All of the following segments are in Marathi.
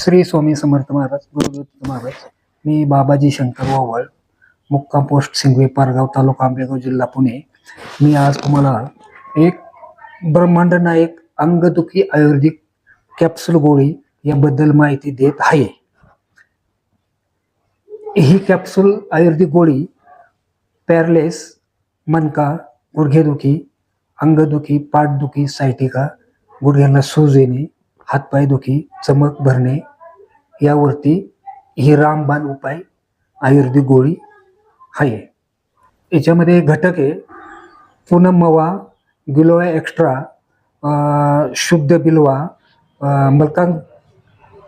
श्री स्वामी समर्थ महाराज गुरुदत्त महाराज मी बाबाजी शंकर वावळ मुक्काम पोस्ट सिंगवे पारगाव तालुका आंबेगाव जिल्हा पुणे. मी आज तुम्हाला एक ब्रह्मांड नायक अंगदुखी आयुर्वेदिक कॅप्सूल गोळी याबद्दल माहिती देत आहे. ही कॅप्सूल आयुर्वेदिक गोळी पॅरलेस मनका गुडघेदुखी अंगदुखी पाठदुखी सायटिका गुडघ्यांना सूज येणे हातपाय दुखी चमक भरणे यावरती ही रामबाण उपाय आयुर्वेदिक गोळी आहे. याच्यामध्ये घटक आहे. पूनम मवा गिलोया एक्स्ट्रा शुद्ध बिलवा मलकांग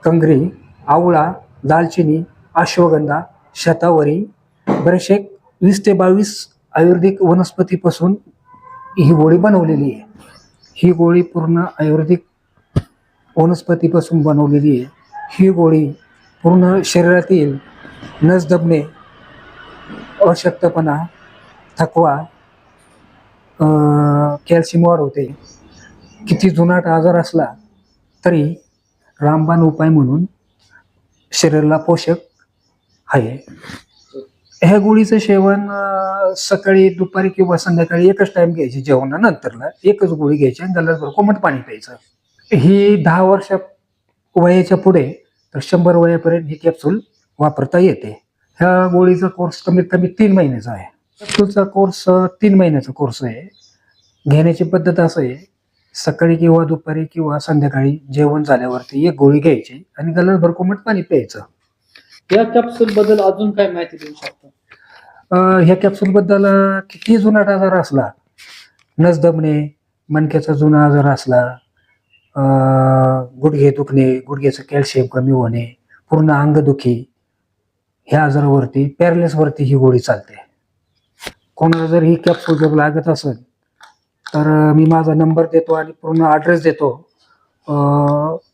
कंगरी आवळा दालचिनी अश्वगंधा शतावरी बरेचसे वीस ते बावीस आयुर्वेदिक वनस्पतीपासून ही गोळी बनवलेली आहे. ही गोळी पूर्ण आयुर्वेदिक वनस्पतीपासून बनवलेली आहे. ही गोळी पूर्ण शरीरातील नस दबणे अशक्तपणा थकवा कॅल्शियम वाढ होते. किती जुनाट आजार असला तरी रामबाण उपाय म्हणून शरीराला पोषक आहे. ह्या गोळीचं सेवन सकाळी दुपारी किंवा संध्याकाळी एकच टाइम घ्यायची जेवणानंतरला एकच गोळी घ्यायची आणि गल्लाभर कोमट पाणी प्यायचं. ही दहा वर्षा वयाच्या पुढे तर शंभर वयापर्यंत ही कॅप्सूल वापरता येते. ह्या गोळीचा कोर्स कमीत कमी तीन महिन्याचा आहे. कॅप्सूलचा कोर्स तीन महिन्याचा कोर्स आहे. घेण्याची पद्धत असं आहे सकाळी किंवा दुपारी किंवा संध्याकाळी जेवण झाल्यावरती एक गोळी घ्यायची आणि गल्लाभर कोमट पाणी प्यायचं. या कॅप्सूल बद्दल अजून काय माहिती देऊ शकता? ह्या कॅप्सूल बद्दल किती जुनाट आजार असला नस दबणे मणक्याचा जुना आजार असला गुडघे दुखणे गुडघ्याचं कॅल्शियम कमी होणे पूर्ण अंगदुखी ह्या आजारावरती पॅरलेसवरती ही गोळी चालते. कोणाला जर ही कॅप्सूल जर लागत असेल तर मी माझा नंबर देतो आणि पूर्ण ॲड्रेस देतो.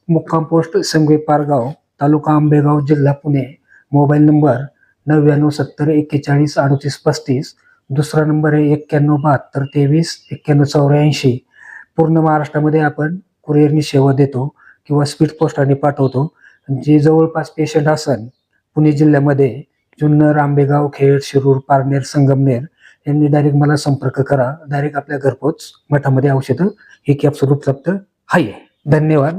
मुक्काम पोस्ट संगवे पारगाव तालुका आंबेगाव जिल्हा पुणे. मोबाईल नंबर नव्याण्णव सत्तर एक्केचाळीस अडतीस पस्तीस. दुसरा नंबर आहे एक्क्याण्णव बहात्तर तेवीस एक्क्याण्णव चौऱ्याऐंशी. पूर्ण महाराष्ट्रामध्ये आपण कुरिअरनी सेवा देतो किंवा स्पीड पोस्टाने पाठवतो. जे जवळपास पेशंट असन पुणे जिल्ह्यामध्ये जुन्नर आंबेगाव खेड शिरूर पारनेर संगमनेर यांनी डायरेक्ट मला संपर्क करा. डायरेक्ट आपल्या घरपोच मठामध्ये औषधं ही कॅप्सूल उपलब्ध आहे. धन्यवाद.